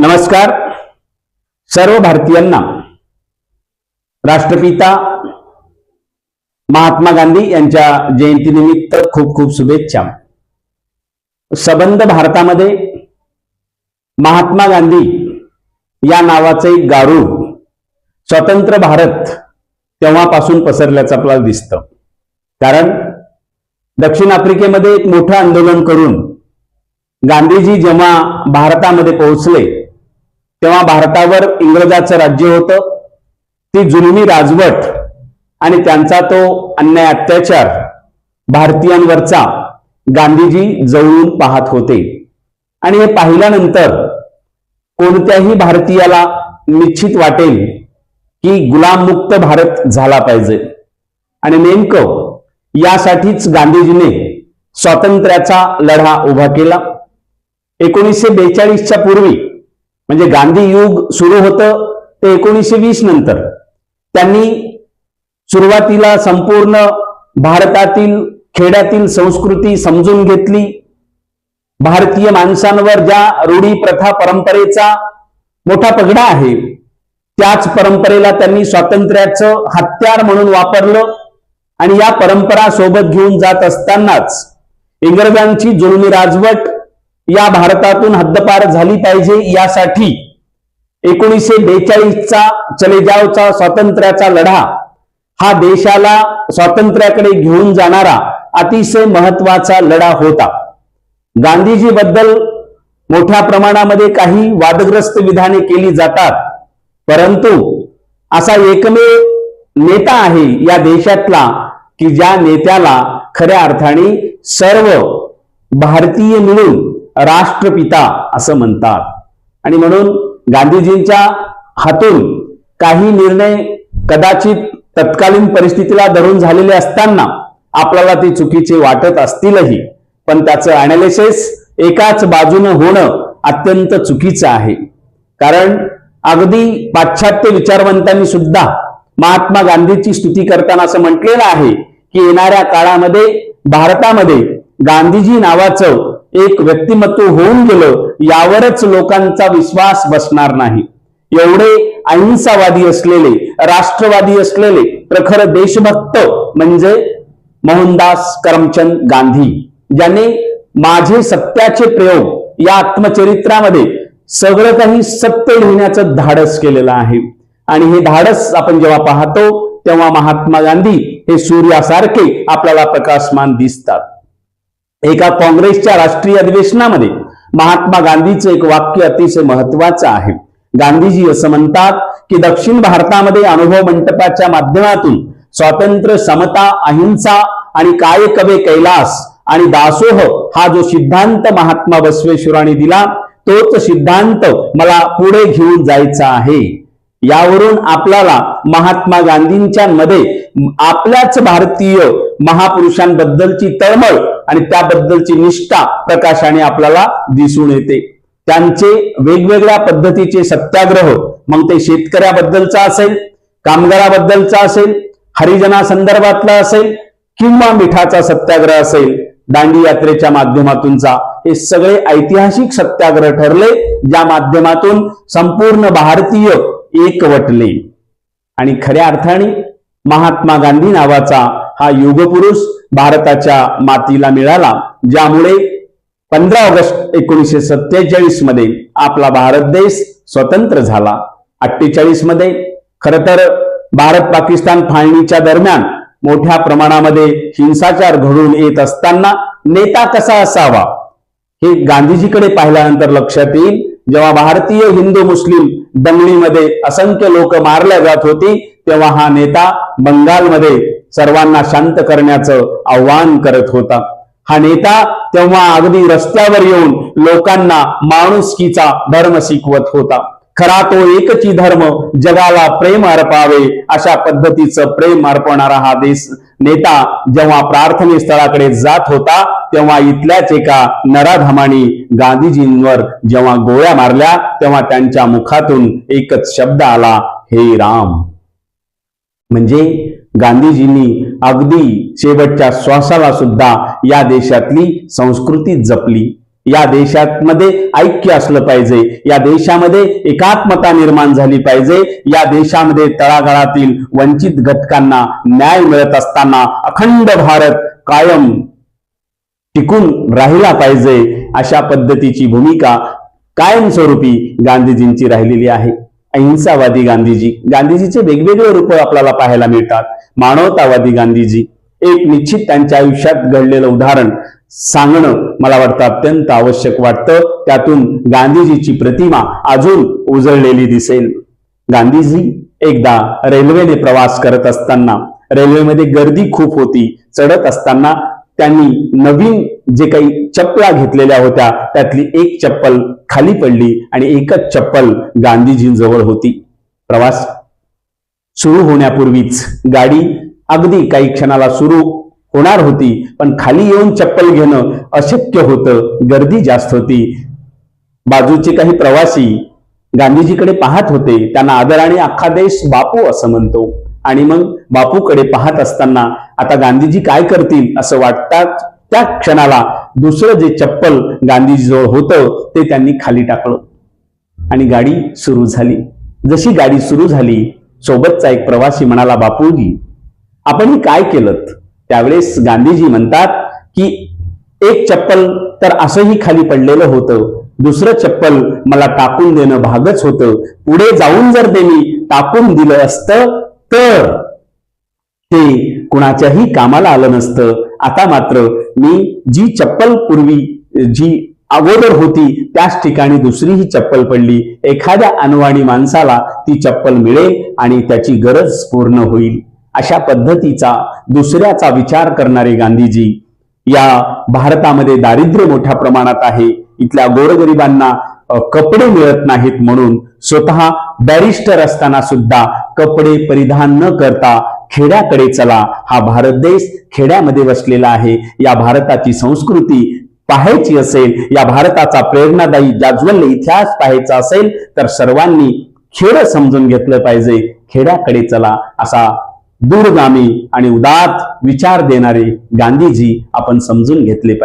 नमस्कार. सर्व भारतीयांना राष्ट्रपिता महात्मा गांधी यांच्या जयंतीनिमित्त खूप खूप शुभेच्छा. सबंध भारतामध्ये महात्मा गांधी या नावाचं एक गारूड स्वतंत्र भारत तेव्हापासून पसरल्याचं आपल्याला दिसतं. कारण दक्षिण आफ्रिकेमध्ये एक मोठं आंदोलन करून गांधीजी जेव्हा भारतामध्ये पोहोचले तेव्हा भारतावर इंग्रजाचं राज्य होतं. ती जुलमी राजवट आणि त्यांचा तो अन्याय अत्याचार भारतीयांवरचा गांधीजी जवळून पाहत होते. आणि हे पाहिल्यानंतर कोणत्याही भारतीयाला निश्चित वाटेल की गुलाममुक्त भारत झाला पाहिजे. आणि नेमकं यासाठीच गांधीजीने स्वातंत्र्याचा लढा उभा केला. एकोणीसशे बेचाळीसच्या पूर्वी म्हणजे गांधी युग सुरू होतं ते एकोणीसशे वीस नंतर. त्यांनी सुरुवातीला संपूर्ण भारतातील खेड्यातील संस्कृती समजून घेतली. भारतीय माणसांवर ज्या रूढी प्रथा परंपरेचा मोठा पगडा आहे त्याच परंपरेला त्यांनी स्वातंत्र्याचं हत्यार म्हणून वापरलं आणि या परंपरा सोबत घेऊन जात असतानाच इंग्रजांची जुलमी राजवट या भारतातून हद्दपार झाली पाहिजे यासाठी एकोणीसशे बेचाळीसचा चलेजावचा स्वातंत्र्याचा लढा हा देशाला स्वातंत्र्याकडे घेऊन जाणारा अतिशय महत्त्वाचा लढा होता. गांधीजी बद्दल मोठ्या प्रमाणामध्ये काही वादग्रस्त विधाने केली जातात परंतु असा एकमेव नेता आहे या देशातला की ज्या नेत्याला खऱ्या अर्थाने सर्व भारतीय मिळून राष्ट्रपिता असं म्हणतात. आणि म्हणून गांधीजींच्या हातून काही निर्णय कदाचित तत्कालीन परिस्थितीला धरून झालेले असताना आपल्याला ते चुकीचे वाटत असतीलही. पण त्याचं अनालिसिस एकाच बाजूनं होणं अत्यंत चुकीचं आहे. कारण अगदी पाश्चात्य विचारवंतांनी सुद्धा महात्मा गांधीची स्तुती करताना असं म्हटलेलं आहे की येणाऱ्या काळामध्ये भारतामध्ये गांधीजी नावाचं एक व्यक्तिमत्व होऊन गेलं यावरच लोकांचा विश्वास बसणार नाही. एवढे अहिंसावादी असलेले राष्ट्रवादी असलेले प्रखर देशभक्त म्हणजे मोहनदास करमचंद गांधी ज्याने माझे सत्याचे प्रयोग या आत्मचरित्रामध्ये सगळं काही सत्य लिहिण्याचं धाडस केलेलं आहे. आणि हे धाडस आपण जेव्हा पाहतो तेव्हा महात्मा गांधी हे सूर्यासारखे आपल्याला प्रकाशमान दिसतात. एका काँग्रेसच्या राष्ट्रीय अधिवेशनामध्ये महात्मा गांधीचं एक वाक्य अतिशय महत्वाचं आहे. गांधीजी असं म्हणतात की दक्षिण भारतामध्ये अनुभव मंडपाच्या माध्यमातून स्वातंत्र्य समता अहिंसा आणि काय कवे कैलास आणि दासोह हा जो सिद्धांत महात्मा बसवेश्वरांनी दिला तोच सिद्धांत मला पुढे घेऊन जायचा आहे. यावरून आपल्याला महात्मा गांधींच्या मध्ये आपल्याच भारतीय महापुरुषांबद्दलची तळमळ आणि त्याबद्दलची निष्ठा प्रकाशाने आपल्याला दिसून येते. त्यांचे वेगवेगळ्या पद्धतीचे सत्याग्रह मग ते शेतकऱ्याबद्दलचा असेल कामगाराबद्दलचा असेल हरिजना संदर्भातला असेल किंवा मिठाचा सत्याग्रह असेल दांडी यात्रेच्या माध्यमातूनचा हे सगळे ऐतिहासिक सत्याग्रह ठरले ज्या माध्यमातून संपूर्ण भारतीय एकवटले. आणि खऱ्या अर्थाने महात्मा गांधी नावाचा हा युगपुरुष भारताच्या मातीला मिळाला ज्यामुळे पंधरा ऑगस्ट एकोणीसशे सत्तेचाळीसमध्ये आपला भारत देश स्वतंत्र झाला. अठ्ठेचाळीसमध्ये खर तर भारत पाकिस्तान फाळणीच्या दरम्यान मोठ्या प्रमाणामध्ये हिंसाचार घडून येत असताना नेता कसा असावा हे गांधीजीकडे पाहिल्यानंतर लक्षात येईल. जेव्हा भारतीय हिंदू मुस्लिम दंगलीमध्ये असंख्य लोक मारल्या जात होती तेव्हा हा नेता बंगालमध्ये सर्वांना शांत करण्याचं आव्हान करत होता. हा नेता तेव्हा अगदी रस्त्यावर येऊन लोकांना माणुसकीचा धर्म शिकवत होता. खरा तो एकची धर्म जगाला प्रेम अर्पावे अशा पद्धतीचं प्रेम अर्पणारा हा देश नेता जेव्हा प्रार्थनेस्थळाकडे जात होता तेव्हा इथल्याच एका नराधमानी गांधीजींवर जेव्हा गोळ्या मारल्या तेव्हा त्यांच्या मुखातून एकच शब्द आला हे राम. म्हणजे गांधीजींनी अगदी शेवटच्या श्वासाला सुद्धा या देशातली संस्कृती जपली. या देशामध्ये ऐक्य असलं पाहिजे. या देशामध्ये एकात्मता निर्माण झाली पाहिजे. या देशामध्ये तळागाळातील वंचित घटकांना न्याय मिळत असताना अखंड भारत कायम टिकून राहिला पाहिजे अशा पद्धतीची भूमिका कायमस्वरूपी गांधीजींची राहिलेली आहे. अहिंसावादी गांधीजी. गांधीजीचे वेगवेगळे रूप आपल्याला पाहायला मिळतात. मानवतावादी गांधीजी. एक निश्चित त्यांच्या आयुष्यात घडलेलं उदाहरण सांगणं मला वाटतं अत्यंत आवश्यक वाटतं. त्यातून गांधीजीची प्रतिमा अजून उजळलेली दिसेल. गांधीजी एकदा रेल्वेने प्रवास करत असताना रेल्वेमध्ये गर्दी खूप होती चढत असताना त्यांनी नवीन जे काही चप्पला घेतलेल्या होत्या त्यातली एक चप्पल खाली पडली आणि एकच चप्पल गांधीजींजवळ होती. प्रवास सुरू होण्यापूर्वीच गाडी अगदी काही क्षणाला सुरू होणार होती पण खाली येऊन चप्पल घेणं अशक्य होतं गर्दी जास्त होती. बाजूचे काही प्रवासी गांधीजीकडे पाहत होते त्यांना आदराने अख्खा देश बापू असं म्हणतो. आणि मग बापूकडे पाहत असताना आता गांधीजी काय करतील असं वाटतात त्या क्षणाला दुसरं जे चप्पल गांधीजीजवळ होतं ते त्यांनी खाली टाकलं. आणि गाडी सुरू झाली. जशी गाडी सुरू झाली सोबतचा एक प्रवासी म्हणाला बापूजी आपण हे काय केलं त्यावेळेस गांधीजी म्हणतात की एक चप्पल तर असंही खाली पडलेलं होतं. दुसरं चप्पल मला टाकून देणं भागच होतं. पुढे जाऊन जर त्यांनी टाकून दिलं असतं तर ते कुणाच्याही कामाला आलं नसतं. आता मात्र मी जी चप्पल पूर्वी जी अगोदर होती त्याच ठिकाणी दुसरी ही चप्पल पडली. एखाद्या अनवाणी माणसाला ती चप्पल मिळेल आणि त्याची गरज पूर्ण होईल. अशा पद्धतीचा दुसऱ्याचा विचार करणारे गांधीजी या भारतामध्ये दारिद्र्य मोठ्या प्रमाणात आहे. इथल्या गोरगरिबांना कपडे मिळत नाहीत म्हणून स्वतः बॅरिस्टर असताना सुद्धा कपडे परिधान न करता खेड्याकडे चला. हा भारत देश खेड्यामध्ये वसलेला आहे. या भारताची संस्कृती पाहायची असेल या भारताचा प्रेरणादायी जाज्वल्य इतिहास पाहायचा असेल तर सर्वांनी खेड समजून घेतलं पाहिजे. खेड्याकडे चला असा दूरगामी आणि उदात विचार देणारे गांधीजी आपण समजून घेतले पाहिजे.